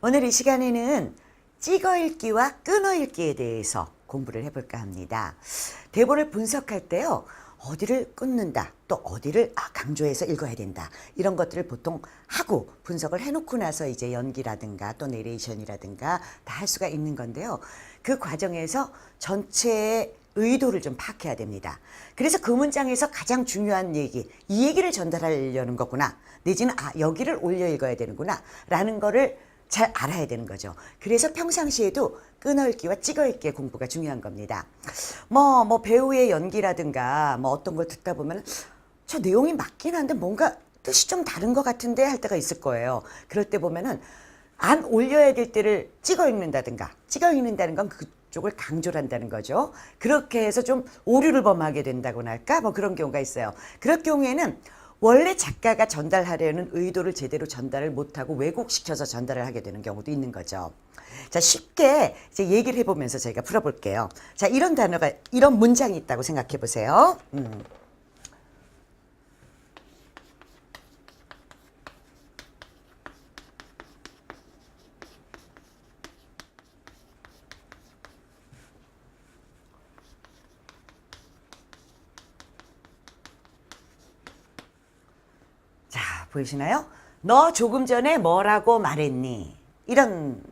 오늘 이 시간에는 찍어 읽기와 끊어 읽기에 대해서 공부를 해볼까 합니다. 대본을 분석할 때요. 어디를 끊는다, 또 어디를 아, 강조해서 읽어야 된다. 이런 것들을 보통 하고 분석을 해놓고 나서 이제 연기라든가 또 내레이션이라든가 다 할 수가 있는 건데요. 그 과정에서 전체의 의도를 좀 파악해야 됩니다. 그래서 그 문장에서 가장 중요한 얘기, 이 얘기를 전달하려는 거구나. 내지는 아, 여기를 올려 읽어야 되는구나. 라는 거를 잘 알아야 되는 거죠. 그래서 평상시에도 끊어읽기와 찍어읽기의 공부가 중요한 겁니다. 뭐, 뭐, 배우의 연기라든가 뭐 어떤 걸 듣다 보면 저 내용이 맞긴 한데 뭔가 뜻이 좀 다른 것 같은데 할 때가 있을 거예요. 그럴 때 보면은 안 올려야 될 때를 찍어 읽는다든가 찍어 읽는다는 건 그쪽을 강조를 한다는 거죠. 그렇게 해서 좀 오류를 범하게 된다고나 할까? 뭐 그런 경우가 있어요. 그럴 경우에는 원래 작가가 전달하려는 의도를 제대로 전달을 못하고 왜곡시켜서 전달을 하게 되는 경우도 있는 거죠. 자, 쉽게 이제 얘기를 해보면서 저희가 풀어볼게요. 자, 이런 단어가, 이런 문장이 있다고 생각해 보세요. 음. 자, 보이시나요? 너 조금 전에 뭐라고 말했니? 이런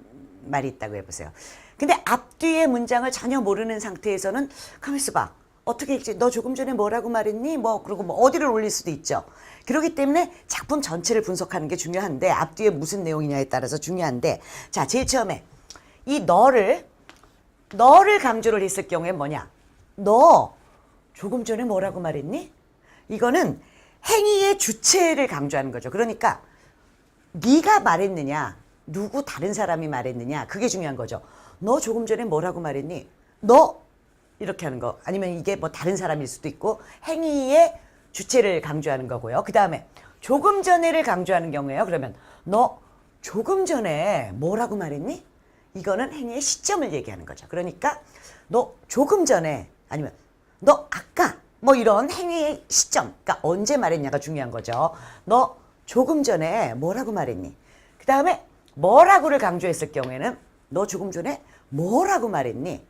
말이 있다고 해보세요. 근데 앞뒤의 문장을 전혀 모르는 상태에서는 가만 있어 봐. 어떻게 읽지? 너 조금 전에 뭐라고 말했니? 뭐 그리고 뭐 어디를 올릴 수도 있죠. 그렇기 때문에 작품 전체를 분석하는 게 중요한데 앞뒤에 무슨 내용이냐에 따라서 중요한데 자 제일 처음에 이 너를 너를 강조를 했을 경우에 뭐냐? 너 조금 전에 뭐라고 말했니? 이거는 행위의 주체를 강조하는 거죠. 그러니까 네가 말했느냐, 누구 다른 사람이 말했느냐, 그게 중요한 거죠. 너 조금 전에 뭐라고 말했니? 너 이렇게 하는 거 아니면 이게 뭐 다른 사람일 수도 있고 행위의 주체를 강조하는 거고요. 그 다음에 조금 전에를 강조하는 경우에요. 그러면 너 조금 전에 뭐라고 말했니? 이거는 행위의 시점을 얘기하는 거죠. 그러니까 너 조금 전에 아니면 너 아까 뭐 이런 행위의 시점, 그러니까 언제 말했냐가 중요한 거죠. 너 조금 전에 뭐라고 말했니? 그 다음에 뭐라고를 강조했을 경우에는 너 조금 전에 뭐라고 말했니?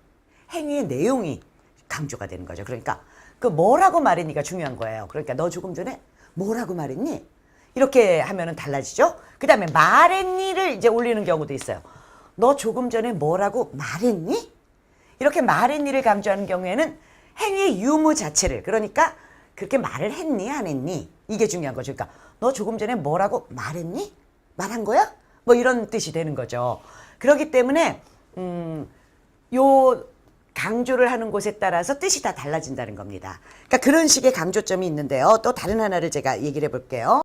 행위의 내용이 강조가 되는 거죠. 그러니까 그 뭐라고 말했니가 중요한 거예요. 그러니까 너 조금 전에 뭐라고 말했니? 이렇게 하면은 달라지죠. 그 다음에 말했니를 이제 올리는 경우도 있어요. 너 조금 전에 뭐라고 말했니? 이렇게 말했니를 강조하는 경우에는 행위의 유무 자체를 그러니까 그렇게 말을 했니 안 했니 이게 중요한 거죠. 그러니까 너 조금 전에 뭐라고 말했니? 말한 거야? 뭐 이런 뜻이 되는 거죠. 그렇기 때문에 음, 요 강조를 하는 곳에 따라서 뜻이 다 달라진다는 겁니다. 그러니까 그런 식의 강조점이 있는데요. 또 다른 하나를 제가 얘기를 해볼게요.